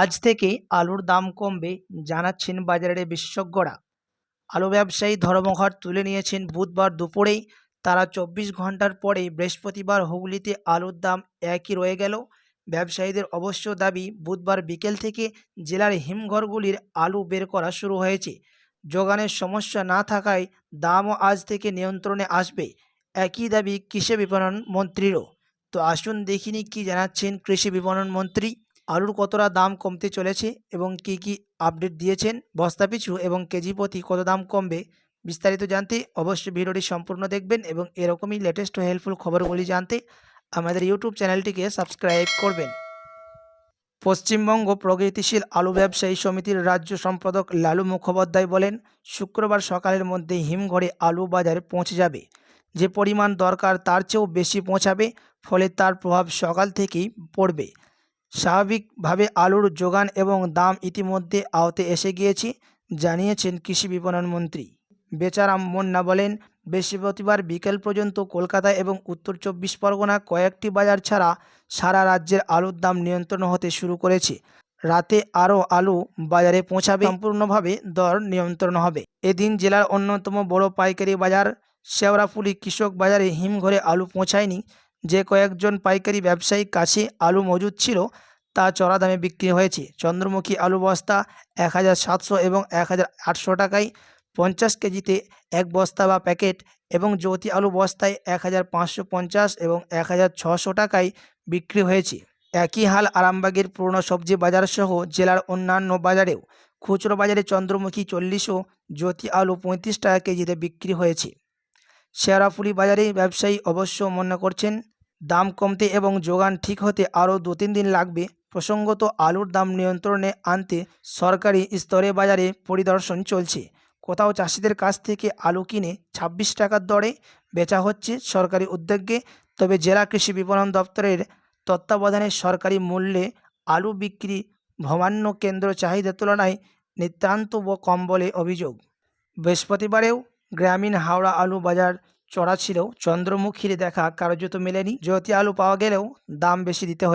আজ থেকে আলুর দাম কমবে জানাচ্ছেন বাজারের বিশেষজ্ঞরা। আলু ব্যবসায়ী ধর্মঘট তুলে নিয়েছেন বুধবার দুপুরেই। তারা চব্বিশ ঘণ্টার পরে বৃহস্পতিবার হুগলিতে আলুর দাম একই রয়ে গেল। ব্যবসায়ীদের অবশ্য দাবি, বুধবার বিকেল থেকে জেলার হিমঘরগুলির আলু বের করা শুরু হয়েছে। যোগানের সমস্যা না থাকায় দামও আজ থেকে নিয়ন্ত্রণে আসবে। একই দাবি কৃষি বিপণন মন্ত্রীরও। তো আসুন দেখিনি কি জানাচ্ছেন কৃষি বিপণন মন্ত্রী। আলুর কতটা দাম কমতে চলেছে এবং কি কি আপডেট দিয়েছেন বস্তা পিছু এবং কেজি প্রতি কত দাম কমবে বিস্তারিত জানতে অবশ্যই ভিডিওটি সম্পূর্ণ দেখবেন এবং এরকমই লেটেস্ট ও হেল্পফুল খবরগুলি জানতে আমাদের ইউটিউব চ্যানেলটিকে সাবস্ক্রাইব করবেন। পশ্চিমবঙ্গ প্রগতিশীল আলু ব্যবসায়ী সমিতির রাজ্য সম্পাদক লালু মুখোপাধ্যায় বলেন, শুক্রবার সকালের মধ্যে হিমঘরে আলু বাজারে পৌঁছে যাবে। যে পরিমাণ দরকার তার চেয়েও বেশি পৌঁছাবে, ফলে তার প্রভাব সকাল থেকেই পড়বে। স্বাভাবিকভাবে আলুর যোগান এবং দাম ইতিমধ্যে আওতে এসে গিয়েছে, জানিয়েছেন কৃষি বিপণন মন্ত্রী। বেচারাম মুন্না বলেন, বৃহস্পতিবার বিকেল পর্যন্ত কলকাতা এবং উত্তর চব্বিশ পরগনা কয়েকটি বাজার ছাড়া সারা রাজ্যের আলুর দাম নিয়ন্ত্রণ হতে শুরু করেছে। রাতে আরও আলু বাজারে পৌঁছাবে। সম্পূর্ণভাবে দর নিয়ন্ত্রণ হবে। এদিন জেলার অন্যতম বড় পাইকারি বাজার, শেওড়াফুলি কৃষক বাজারে হিমঘরে আলু পৌঁছায়নি। যে কয়েকজন পাইকারি ব্যবসায়ীর কাছে আলু মজুদ ছিল, তা চড়া দামে বিক্রি হয়েছে। চন্দ্রমুখী আলু বস্তা এক হাজার সাতশো এবং এক হাজার আটশো টাকায় পঞ্চাশ কেজিতে এক বস্তা বা প্যাকেট এবং জ্যোতি আলু বস্তায় এক হাজার পাঁচশো পঞ্চাশ এবং এক টাকায় বিক্রি হয়েছে। একই হাল আরামবাগের পুরনো সবজি বাজার সহ জেলার অন্যান্য বাজারেও। খুচরো বাজারে চন্দ্রমুখী চল্লিশ ও জ্যোতি আলু পঁয়ত্রিশ টাকা কেজিতে বিক্রি হয়েছে। শেয়ারাফুলি বাজারে ব্যবসায়ী অবশ্য মনে করছেন দাম কমতে এবং যোগান ঠিক হতে আরও দু তিন দিন লাগবে, প্রসঙ্গত আলুর দাম নিয়ন্ত্রণে আনতে সরকারি স্তরে বাজারে পরিদর্শন চলছে। কোথাও চাষিদের কাছ থেকে আলু কিনে ছাব্বিশ টাকার দরে বেচা হচ্ছে সরকারি উদ্যোগে, তবে জেলা কৃষি বিপণন দপ্তরের তত্ত্বাবধানে সরকারি মূল্যে আলু বিক্রি ভবান্য কেন্দ্র চাহিদার তুলনায় নিতান্ত কম বলে অভিযোগ। বৃহস্পতিবারেও গ্রামীণ হাওড়া আলু বাজার চড়া ছিল চন্দ্রমুখীর দেখা কার্যত মেলেনি। জ্যোতি আলু পাওয়া গেলেও দাম বেশি দিতে হয়।